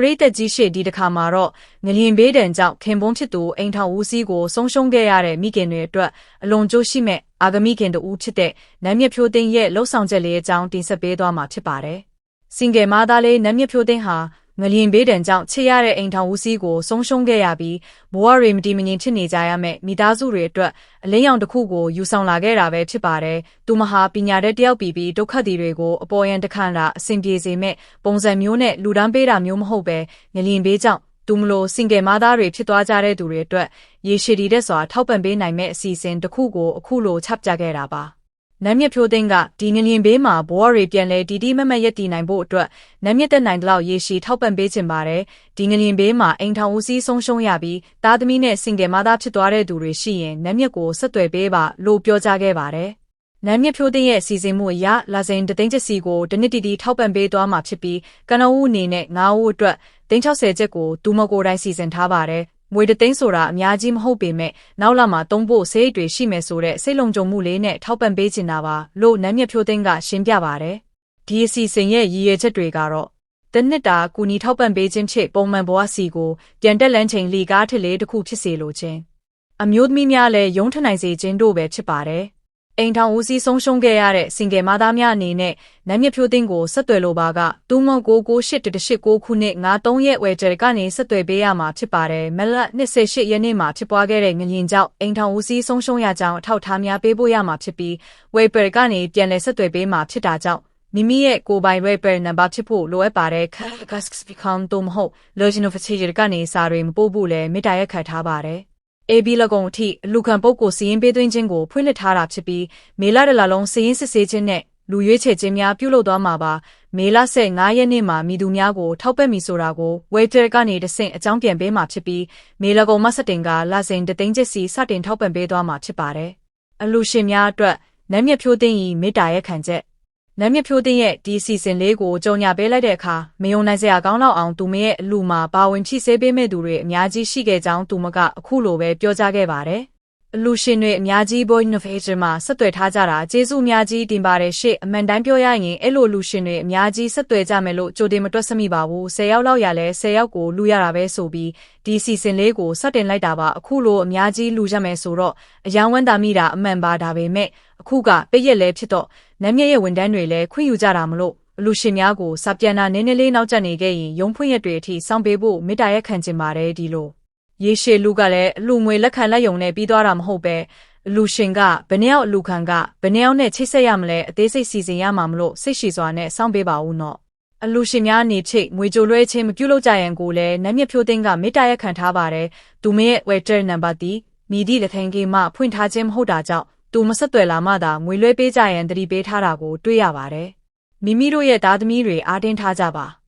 ပရိသတ်ကြီးရှေ့ဒီတစ်ခါမှာတော့ငလျင်ဘေးဒဏ်ကြောင့်ခင်ပွန်းဖြစ်သူအိမ်ထောင်ဦးစီးကိုဆုံးရှုံးခဲ့ရတဲ့မိခင်တွေအတွက်အလွန်ကြိုးရှိမဲ့အာဂမိခင်တူဖြစ်တဲ့နမ်းမြတ်ဖြိုးသိန်းရဲ့လှုပ်ဆောင်ချက်လေးအကြောင်းတင်ဆက်ပေးသွားမှာဖြစ်ပါတယ်။စင်ကယ်မာသားလေးနမ်းမြတ်ဖြိုးသိန်းဟာ ငလျင်ဘေးဒဏ်ကြောင့်ချစ်ရတဲ့အိမ်ထောင်ဦးစီးကိုဆုံးရှုံးခဲ့ရပြီးဘဝတွေမတည်မငြိမ်ဖြစ်နေကြရမယ့်မိသားစုတွေအတွက်အလင်းရောင်တစ်ခုကိုယူဆောင်လာခဲ့တာပဲဖြစ်ပါတယ်။သူမဟာပညာတတ်တယောက်ပြီးပြီးဒုက္ခသည်တွေကိုအပေါ်ယံတခန့်တာအဆင်ပြေစေမဲ့ပုံစံမျိုးနဲ့လူဒန်းပေးတာမျိုးမဟုတ်ပဲငလျင်ဘေးကြောင့်သူမလို့စင်ကယ်မသားတွေဖြစ်သွားကြတဲ့သူတွေအတွက်ရေရှည်တည်တဲ့စွာထောက်ပံ့ပေးနိုင်မဲ့အစီအစဉ်တစ်ခုကိုအခုလိုချပြခဲ့တာပါ။ နမ်းမြတ်ဖြိုးသိန်းကဒီငလျင်ဘေးမှာဘဝတွေပြန်လဲတီတီမမတ်ရက်တည်နိုင်ဖို့အတွက်နမ်းမြတ်တဲ့နိုင်တလောက်ရေရှည်ထောက်ပံ့ပေးခြင်းပါတယ်ဒီငလျင်ဘေးမှာအိမ်ထောင်ဦးစီးဆုံးရှုံးရပြီးသားသမီးနဲ့စင်ကယ်မသားဖြစ်သွားတဲ့သူတွေရှိရင်နမ်းမြတ်ကိုဆက်သွယ်ပေးပါလို့ပြောကြားခဲ့ပါတယ်နမ်းမြတ်ဖြိုးသိန်းရဲ့စီစဉ်မှုအရလာစိန်တသိန်းချက်စီကိုတနစ်တီတီထောက်ပံ့ပေးသွားမှာဖြစ်ပြီးကနဦးအနေနဲ့9ဦးအတွက်360ချက်ကိုဒူမကိုတိုင်းစီစဉ်ထားပါတယ် ငွေတသိန်းဆိုတာအများကြီးမဟုတ်ပေမဲ့နောက်လာမှာသုံးဖို့စိတ်တွေရှိမယ်ဆိုတဲ့စိတ်လုံခြုံမှုလေးနဲ့ထောက်ပံ့ပေးချင်တာပါလို့နမ်းမြတ်ဖြိုးသိန်းကရှင်းပြပါတယ်ဒီအစီအစဉ်ရဲ့ရည်ရွယ်ချက်တွေကတော့တနစ်တာကူညီထောက်ပံ့ပေးခြင်းဖြစ်ပုံမှန်ဘဝစီကိုပြန်တက်လန်းချိန်လီကားထစ်လေးတစ်ခုဖြစ်စေလိုခြင်းအမျိုးသမီးများလည်းရုံးထနိုင်စေခြင်းတို့ပဲဖြစ်ပါတယ် အိမ်ထောင်ဦးစီးဆုံးရှုံးခဲ့ရတဲ့စင်ကယ်မသားများအနေနဲ့နမ်းမြဖြိုးသိန်းကိုဆက်သွယ်လိုပါက399816ခုနှစ်93ရက်ဝယ်ကြကနေဆက်သွယ်ပေးရမှာဖြစ်ပါတယ်မလ28ရက်နေ့မှာဖြစ်ပွားခဲ့တဲ့ငလျင်ကြောင့်အိမ်ထောင်ဦးစီးဆုံးရှုံးရကြောင်းအထောက်အထားများပေးပို့ရမှာဖြစ်ပြီးဝယ်ပယ်ကနေပြန်လည်ဆက်သွယ်ပေးမှာဖြစ်တာကြောင့်မိမိရဲ့ကိုယ်ပိုင် rapper နံပါတ်ဖြစ်ဖို့လိုအပ်ပါတယ် Casks become တို့မဟုတ် Legend of Fatigue ကနေစာတွေမပို့ဖို့လည်းမေတ္တာရက်ခတ်ထားပါတယ် AB လကုံအထိအလူခံပုဂ္ဂိုလ်စီရင်ပေးသွင်းခြင်းကိုဖွင့်လှစ်ထားတာဖြစ်ပြီးမေလတလလုံးစီရင်စစ်ဆေးခြင်းနဲ့လူရွေးချယ်ခြင်းများပြုလုပ်သွားမှာပါမေလ15ရက်နေ့မှာမိသူများကိုထောက်ပံ့မည်ဆိုတာကို Waiter ကနေတဆင့်အကြောင်းပြန်ပေးမှာဖြစ်ပြီးမေလကုံမစတင်ကလာစဉ်တသိန်းကျစီစတင်ထောက်ပံ့ပေးသွားမှာဖြစ်ပါတယ်အလူရှင်များအတွက်နမ်းမြဖြိုးသိမ်းဤမေတ္တာရဲ့ခံချက် နမ်းမြဖြိုးသိန်းရဲ့ဒီစီစဉ်လေးကိုကြုံညာပေးလိုက်တဲ့အခါမယုံနိုင်စရာကောင်းတော့အောင်သူမရဲ့အလူမှာပါဝင်ဖြည့်ဆည်းပေးမဲ့သူတွေအများကြီးရှိခဲ့ကြောင်းသူမကအခုလိုပဲပြောကြားခဲ့ပါတယ်။ အလူရှင်တွေအများကြီး Boy Innovation မှာဆက်သွယ်ထားကြတာကျေးဇူးအများကြီးတင်ပါတယ်ရှေ့အမှန်တိုင်းပြောရရင်အဲ့လိုလူရှင်တွေအများကြီးဆက်သွယ်ကြမယ်လို့ကြိုတင်မတွက်စမိပါဘူး10ယောက်လောက်ရလဲ10ယောက်ကိုလူရတာပဲဆိုပြီးဒီစီစဉ်လေးကိုစတင်လိုက်တာပါအခုလိုအများကြီးလူရမယ်ဆိုတော့အယောင်ဝမ်းသာမိတာအမှန်ပါဒါပေမဲ့အခုကပိတ်ရက်လဲဖြစ်တော့နမ်းမြရဲ့ဝန်တန်းတွေလည်းခွင့်ယူကြတာမလို့အလူရှင်များကိုစာပြန်တာနည်းနည်းလေးနောက်ကျနေခဲ့ရင်ရုံးဖွင့်ရက်တွေအထိစောင့်ပေးဖို့မေတ္တာရက်ခံချင်ပါတယ်ဒီလို ရေရှည်လူကလည်းအလူငွေလက်ခံလက်ယုံနဲ့ပြီးသွားတာမဟုတ်ပဲအလူရှင်ကဘယ်နှယောက်အလူခံကဘယ်နှယောက်နဲ့ချိတ်ဆက်ရမလဲအသေးစိတ်စီစဉ်ရမှာမလို့စိတ်ရှည်စွာနဲ့စောင့်ပေးပါဦးနော်အလူရှင်များနေချိတ်ငွေကြိုလွှဲခြင်းမပြုလုပ်ကြရန်ကိုလည်းနမ်းမြဖြိုးသိန်းကမေတ္တာရက်ခံထားပါတယ်သူမရဲ့ waiter number တီမိဒီလက်ထိုင်ကေမှဖွင့်ထားခြင်းမဟုတ်တာကြောင့်သူမဆက်သွယ်လာမှသာငွေလွှဲပေးကြရန်တတိပေးထားတာကိုတွေ့ရပါတယ်။မိမိတို့ရဲ့သားသမီးတွေအားတင်းထားကြပါ။